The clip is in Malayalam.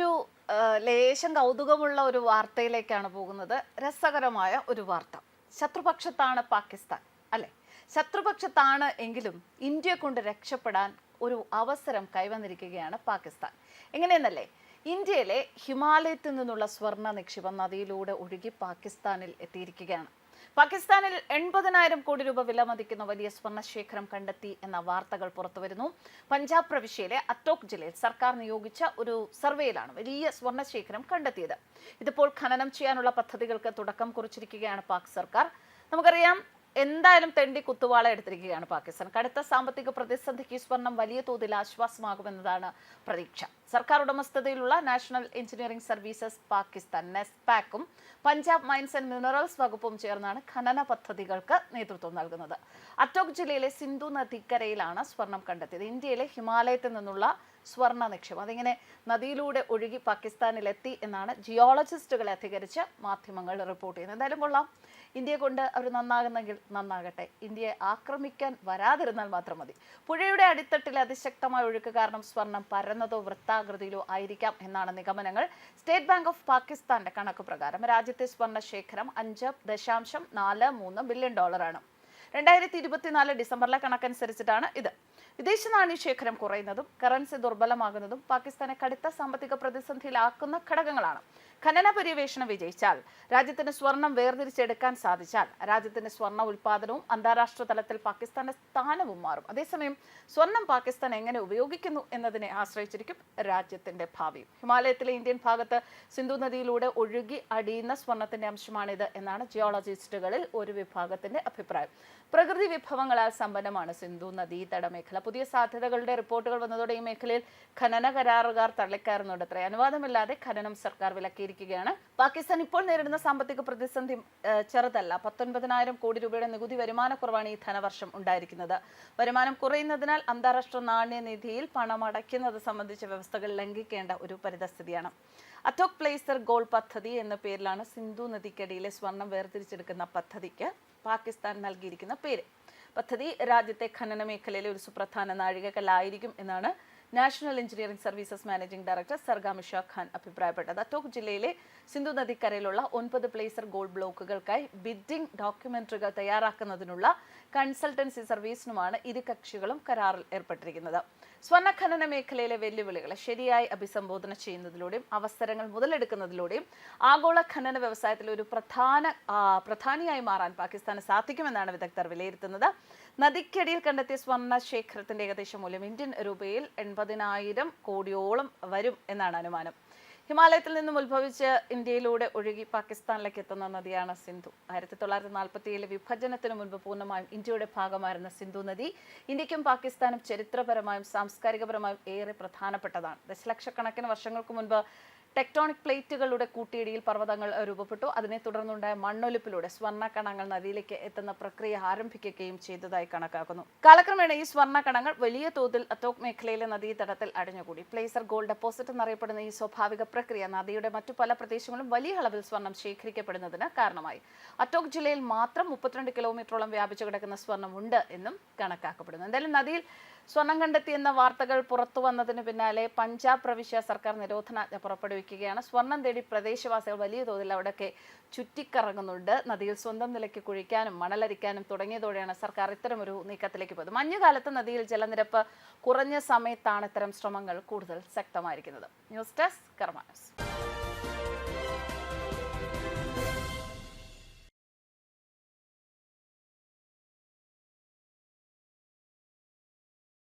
ഒരു ലേശം കൗതുകമുള്ള ഒരു വാർത്തയിലേക്കാണ് പോകുന്നത്. രസകരമായ ഒരു വാർത്ത. ശത്രുപക്ഷത്താണ് പാകിസ്ഥാൻ അല്ലെ? ശത്രുപക്ഷത്താണ് എങ്കിലും ഇന്ത്യയെ കൊണ്ട് രക്ഷപ്പെടാൻ ഒരു അവസരം കൈവന്നിരിക്കുകയാണ് പാകിസ്ഥാൻ. എങ്ങനെയെന്നല്ലേ? ഇന്ത്യയിലെ ഹിമാലയത്തിൽ നിന്നുള്ള സ്വർണ നിക്ഷേപം നദിയിലൂടെ ഒഴുകി പാകിസ്ഥാനിൽ എത്തിയിരിക്കുകയാണ്. പാകിസ്ഥാനിൽ എൺപതിനായിരം കോടി രൂപ വിലമതിക്കുന്ന വലിയ സ്വർണശേഖരം കണ്ടെത്തി എന്ന വാർത്തകൾ പുറത്തുവരുന്നു. പഞ്ചാബ് പ്രവിശ്യയിലെ അറ്റോക് ജില്ലയിൽ സർക്കാർ നിയോഗിച്ച ഒരു സർവേയിലാണ് വലിയ സ്വർണശേഖരം കണ്ടെത്തിയത്. ഇതിപ്പോൾ ഖനനം ചെയ്യാനുള്ള പദ്ധതികൾക്ക് തുടക്കം കുറിച്ചിരിക്കുകയാണ് പാക് സർക്കാർ. നമുക്കറിയാം എന്തായാലും തെണ്ടി കുത്തുവാള എടുത്തിരിക്കുകയാണ് പാകിസ്ഥാൻ. കടുത്ത സാമ്പത്തിക പ്രതിസന്ധിക്ക് സ്വർണം വലിയ തോതിൽ ആശ്വാസമാകുമെന്നതാണ് പ്രതീക്ഷ. സർക്കാർ ഉടമസ്ഥതയിലുള്ള നാഷണൽ എഞ്ചിനീയറിംഗ് സർവീസസ് പാകിസ്ഥാൻ നെസ്പാക്കും പഞ്ചാബ് മൈൻസ് ആൻഡ് മിനറൽസ് വകുപ്പും ചേർന്നാണ് ഖനന പദ്ധതികൾക്ക് നേതൃത്വം നൽകുന്നത്. അറ്റോക് ജില്ലയിലെ സിന്ധു നദിക്കരയിലാണ് സ്വർണം കണ്ടെത്തിയത്. ഇന്ത്യയിലെ ഹിമാലയത്തിൽ നിന്നുള്ള സ്വർണ നിക്ഷേപം. അതിങ്ങനെ നദിയിലൂടെ ഒഴുകി പാകിസ്ഥാനിലെത്തി എന്നാണ് ജിയോളജിസ്റ്റുകളെ അധികരിച്ച് മാധ്യമങ്ങൾ റിപ്പോർട്ട് ചെയ്യുന്നത്. എന്തായാലും കൊള്ളാം. ഇന്ത്യയെ കൊണ്ട് അവർ നന്നാകുന്നെങ്കിൽ നന്നാകട്ടെ. ഇന്ത്യയെ ആക്രമിക്കാൻ വരാതിരുന്നാൽ മാത്രം മതി. പുഴയുടെ അടിത്തട്ടിലെ അതിശക്തമായ ഒഴുക്ക് കാരണം സ്വർണം പരന്നതോ വൃത്താകൃതിയിലോ ആയിരിക്കാം എന്നാണ് നിഗമനങ്ങൾ. സ്റ്റേറ്റ് ബാങ്ക് ഓഫ് പാകിസ്ഥാന്റെ കണക്ക് പ്രകാരം രാജ്യത്തെ സ്വർണ ശേഖരം അഞ്ച് ദശാംശം നാല് മൂന്ന് ബില്യൺ ഡോളറാണ് രണ്ടായിരത്തി ഇരുപത്തിനാല് ഡിസംബറിലെ കണക്കനുസരിച്ചിട്ടാണ് ഇത്. വിദേശ നാണ്യ ശേഖരം കുറയുന്നതും കറൻസി ദുർബലമാകുന്നതും പാകിസ്ഥാനെ കടുത്ത സാമ്പത്തിക പ്രതിസന്ധിയിലാക്കുന്ന ഘടകങ്ങളാണ്. ഖനന പര്യവേഷണം വിജയിച്ചാൽ രാജ്യത്തിന് സ്വർണം വേർതിരിച്ചെടുക്കാൻ സാധിച്ചാൽ രാജ്യത്തിന്റെ സ്വർണ ഉൽപാദനവും അന്താരാഷ്ട്ര തലത്തിൽ പാകിസ്ഥാന്റെ സ്ഥാനവും മാറും. അതേസമയം സ്വർണം പാകിസ്ഥാൻ എങ്ങനെ ഉപയോഗിക്കുന്നു എന്നതിനെ ആശ്രയിച്ചിരിക്കും രാജ്യത്തിന്റെ ഭാവി. ഹിമാലയത്തിലെ ഇന്ത്യൻ ഭാഗത്ത് സിന്ധു നദിയിലൂടെ ഒഴുകി അടിയുന്ന സ്വർണത്തിന്റെ അംശമാണിത് എന്നാണ് ജിയോളജിസ്റ്റുകളിൽ ഒരു വിഭാഗത്തിന്റെ അഭിപ്രായം. പ്രകൃതി വിഭവങ്ങളാൽ സമ്പന്നമാണ് സിന്ധു നദീതട മേഖല പുതിയ സാധ്യതകളുടെ റിപ്പോർട്ടുകൾ വന്നതോടെ ഈ മേഖലയിൽ ഖനന കരാറുകാർ തള്ളിക്കയറുന്നുണ്ട് അത്ര. അനുവാദമില്ലാതെ ഖനനം സർക്കാർ വിലക്കിയിരിക്കുകയാണ്. പാകിസ്ഥാൻ ഇപ്പോൾ നേരിടുന്ന സാമ്പത്തിക പ്രതിസന്ധി ചെറുതല്ല. പത്തൊൻപതിനായിരം കോടി രൂപയുടെ നികുതി വരുമാനക്കുറവാണ് ഈ ധനവർഷം ഉണ്ടായിരിക്കുന്നത്. വരുമാനം കുറയുന്നതിനാൽ അന്താരാഷ്ട്ര നാണ്യനിധിയിൽ പണം അടയ്ക്കുന്നത് സംബന്ധിച്ച വ്യവസ്ഥകൾ ലംഘിക്കേണ്ട ഒരു പരിതസ്ഥിതിയാണ്. അറ്റോക് പ്ലേസർ ഗോൾ പദ്ധതി എന്ന പേരിലാണ് സിന്ധു നദിക്കടിയിലെ സ്വർണം വേർതിരിച്ചെടുക്കുന്ന പദ്ധതിക്ക് പാകിസ്ഥാൻ നൽകിയിരിക്കുന്ന പേര്. പദ്ധതി രാജ്യത്തെ ഖനന മേഖലയിലെ ഒരു സുപ്രധാന നാഴികക്കല്ലായിരിക്കും എന്നാണ് national engineering services managing director സർഗാമിഷ Khan അഭിപ്രായപ്പെട്ടത്. അറ്റോക് ജില്ലയിലെ സിന്ധു നദിക്കരയിലുള്ള ഒൻപത് പ്ലേസർ ഗോൾഡ് ബ്ലോക്കുകൾക്കായി ബിഡിംഗ് ഡോക്യുമെന്ററികൾ തയ്യാറാക്കുന്നതിനുള്ള കൺസൾട്ടൻസി സർവീസിനുമാണ് ഇരു കക്ഷികളും കരാറിൽ ഏർപ്പെട്ടിരിക്കുന്നത്. സ്വർണ ഖനന മേഖലയിലെ വെല്ലുവിളികളെ ശരിയായി അഭിസംബോധന ചെയ്യുന്നതിലൂടെയും അവസരങ്ങൾ മുതലെടുക്കുന്നതിലൂടെയും ആഗോള ഖനന വ്യവസായത്തിൽ ഒരു പ്രധാന പ്രധാനിയായി മാറാൻ പാകിസ്ഥാന് സാധിക്കുമെന്നാണ് വിദഗ്ധർ വിലയിരുത്തുന്നത്. നദിക്കടിയിൽ കണ്ടെത്തിയ സ്വർണ ശേഖരത്തിന്റെ ഏകദേശ മൂല്യം ഇന്ത്യൻ രൂപയിൽ എൺപതിനായിരം കോടിയോളം വരും എന്നാണ് അനുമാനം. ഹിമാലയത്തിൽ നിന്നും ഉത്ഭവിച്ച് ഇന്ത്യയിലൂടെ ഒഴുകി പാകിസ്ഥാനിലേക്ക് എത്തുന്ന നദിയാണ് സിന്ധു. ആയിരത്തി തൊള്ളായിരത്തി നാൽപ്പത്തി ഏഴിലെ വിഭജനത്തിന് മുൻപ് പൂർണമായും ഇന്ത്യയുടെ ഭാഗമായിരുന്ന സിന്ധു നദി ഇന്ത്യക്കും പാകിസ്ഥാനും ചരിത്രപരമായും സാംസ്കാരികപരമായും ഏറെ പ്രധാനപ്പെട്ടതാണ്. ദശലക്ഷക്കണക്കിന് വർഷങ്ങൾക്ക് മുൻപ് ടെക്ടോണിക് പ്ലേറ്റുകളുടെ കൂട്ടിയിടിയിൽ പർവതങ്ങൾ രൂപപ്പെട്ടു. അതിനെ തുടർന്നുണ്ടായ മണ്ണൊലിപ്പിലൂടെ സ്വർണക്കണങ്ങൾ നദിയിലേക്ക് എത്തുന്ന പ്രക്രിയ ആരംഭിക്കുകയും ചെയ്തതായി കണക്കാക്കുന്നു. കാലക്രമേണ ഈ സ്വർണക്കണങ്ങൾ വലിയ തോതിൽ അത്തോക് മേഖലയിലെ നദീതടത്തിൽ അടിഞ്ഞുകൂടി. പ്ലേസർ ഗോൾഡ് ഡെപ്പോസിറ്റ് എന്നറിയപ്പെടുന്ന ഈ സ്വാഭാവിക പ്രക്രിയ നദിയുടെ മറ്റു പല പ്രദേശങ്ങളും വലിയ അളവിൽ സ്വർണം ശേഖരിക്കപ്പെടുന്നതിന് കാരണമായി. അറ്റോക് ജില്ലയിൽ മാത്രം മുപ്പത്തിരണ്ട് കിലോമീറ്ററോളം വ്യാപിച്ചു കിടക്കുന്ന സ്വർണം ഉണ്ട് എന്നും കണക്കാക്കപ്പെടുന്നു. എന്തായാലും നദിയിൽ സ്വർണം കണ്ടെത്തിയെന്ന വാർത്തകൾ പുറത്തു വന്നതിന് പിന്നാലെ പഞ്ചാബ് പ്രവിശ്യ സർക്കാർ നിരോധനാജ്ഞ പുറപ്പെടുവിക്കുകയാണ് സ്വർണം തേടി പ്രദേശവാസികൾ വലിയ തോതിൽ അവിടെയൊക്കെ ചുറ്റിക്കറങ്ങുന്നുണ്ട്. നദിയിൽ സ്വന്തം നിലയ്ക്ക് കുഴിക്കാനും മണലരിക്കാനും തുടങ്ങിയതോടെയാണ് സർക്കാർ ഇത്തരമൊരു നീക്കത്തിലേക്ക് പോയത്. മഞ്ഞുകാലത്ത് നദിയിൽ ജലനിരപ്പ് കുറഞ്ഞ സമയത്താണ് ഇത്തരം ശ്രമങ്ങൾ കൂടുതൽ ശക്തമായിരിക്കുന്നത്. News desk കർമാനസ്